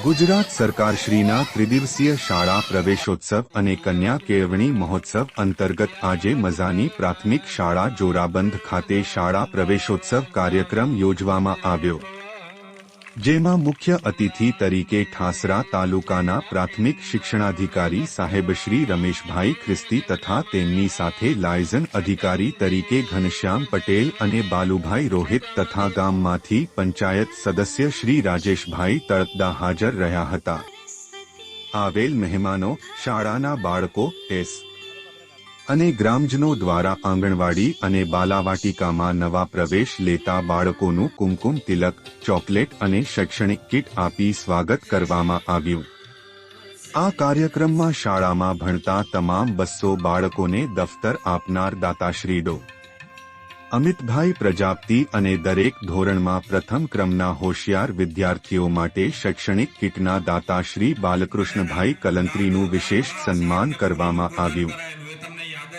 ગુજરાત સરકારશ્રીના ત્રિદિવસીય શાળા પ્રવેશોત્સવ અને કન્યા કેળવણી મહોત્સવ અંતર્ગત આજે મઝાની પ્રાથમિક શાળા જોરાબંધ ખાતે શાળા પ્રવેશોત્સવ કાર્યક્રમ યોજવામાં આવ્યો. જેમાં મુખ્ય અતિથિ તરીકે ઠાસરા તાલુકાના પ્રાથમિક શિક્ષણાધિકારી સાહેબ શ્રી રમેશભાઈ ખ્રિસ્તી તથા તેમની સાથે લાયઝન અધિકારી તરીકે ઘનશ્યામ પટેલ અને બાલુભાઈ રોહિત તથા ગામમાંથી પંચાયત સદસ્ય શ્રી રાજેશભાઈ તળપદા હાજર રહ્યા હતા. આવેલ મહેમાનો શાળાના બાળકો, એસ. અને ગ્રામજનો દ્વારા આંગણવાડી અને બાલાવાટિકામાં નવા પ્રવેશ લેતા બાળકોનું કુમકુમ, તિલક, ચોકલેટ અને શૈક્ષણિક કીટ આપી સ્વાગત કરવામાં આવ્યું. આ કાર્યક્રમમાં શાળામાં ભણતા તમામ બસો બાળકોને દફતર આપનાર દાતાશ્રી ડો અમિતભાઈ પ્રજાપતિ અને દરેક ધોરણમાં પ્રથમ ક્રમના હોશિયાર વિદ્યાર્થીઓ માટે શૈક્ષણિક કીટના દાતા શ્રી બાલકૃષ્ણભાઈ કલંત્રીનું વિશેષ સન્માન કરવામાં આવ્યું.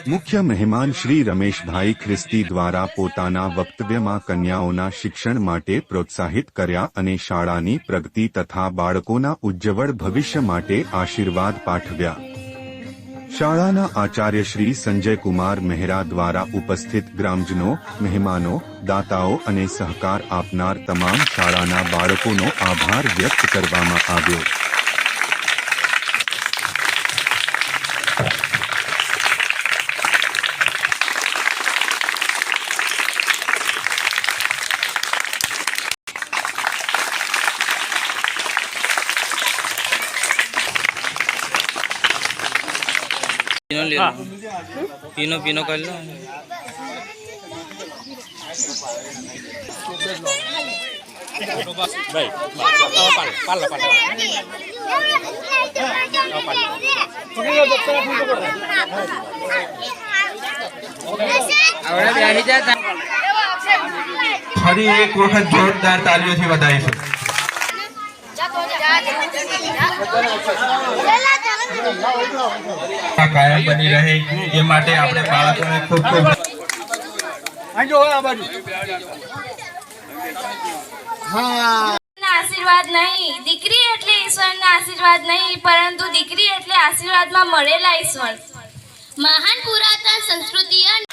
મુખ્ય મહેમાન શ્રી રમેશભાઈ ખ્રિસ્તી દ્વારા પોતાના વક્તવ્યમાં કન્યાઓના શિક્ષણ માટે પ્રોત્સાહિત કર્યા અને શાળાની પ્રગતિ તથા બાળકોના ઉજ્જવળ ભવિષ્ય માટે આશીર્વાદ પાઠવ્યા. શાળાના આચાર્ય શ્રી સંજયકુમાર મહેરા દ્વારા ઉપસ્થિત ગ્રામજનો, મહેમાનો, દાતાઓ અને સહકાર આપનાર તમામ શાળાના બાળકોનો આભાર વ્યક્ત કરવામાં આવ્યો. પીનો લે લો પીનો પીનો કરી લો ફરી એક વખત જોરદાર તાલીઓથી વધાવીશું આ કાયમ બની રહે એ માટે આપણે બાળકોને ખૂબ ખૂબ ના આશીર્વાદ નહીં. દીકરી એટલે ઈશ્વરના આશીર્વાદ નહીં પરંતુ દીકરી એટલે આશીર્વાદમાં મળેલા ઈશ્વર. મહાન પુરાતન સંસ્કૃતિ અને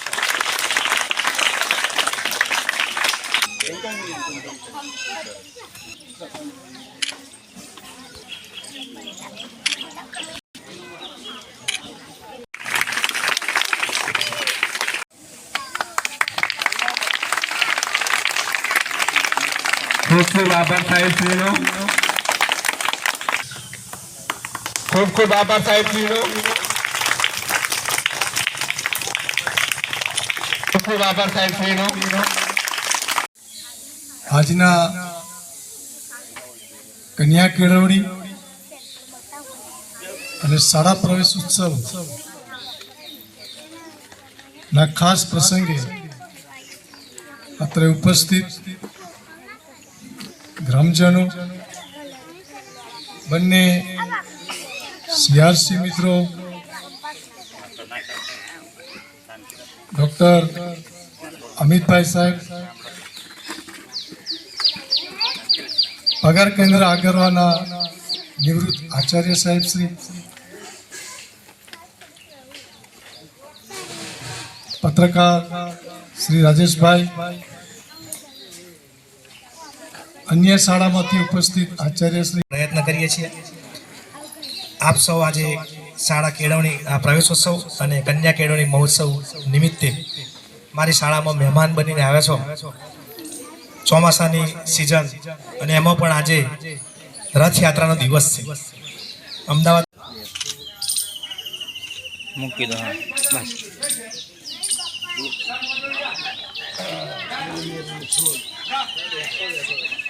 ખૂબ ખૂબ આભાર સાહેબશ્રીનો ખૂબ ખૂબ આભાર સાહેબશ્રીનો ખૂબ ખૂબ આભાર સાહેબ આજના કન્યા કેળવણી અને શાળા પ્રવેશ ઉત્સવ ના ખાસ પ્રસંગે અત્રે ઉપસ્થિત ગ્રામજનો, બંને સીઆરસી મિત્રો, ડોક્ટર અમિતભાઈ સાહેબ, પગાર કેન્દ્ર આગરવાના નિવૃત્ત આચાર્ય સાહેબ શ્રી, પત્રકાર શ્રી રાજેશભાઈ અન્ય શાળામાંથી ઉપસ્થિત આચાર્ય શ્રી પ્રયત્ન કરીએ છીએ. આપ સૌ આજે શાળા કેળવણી આ પ્રવેશોત્સવ અને કન્યા કેળવણી મહોત્સવ નિમિત્તે મારી શાળામાં મહેમાન બનીને આવ્યા છો. ચોમાસાની સિઝન અને એમાં પણ આજે રથયાત્રાનો દિવસ છે. અમદાવાદ મૂકી દો Thank બસ.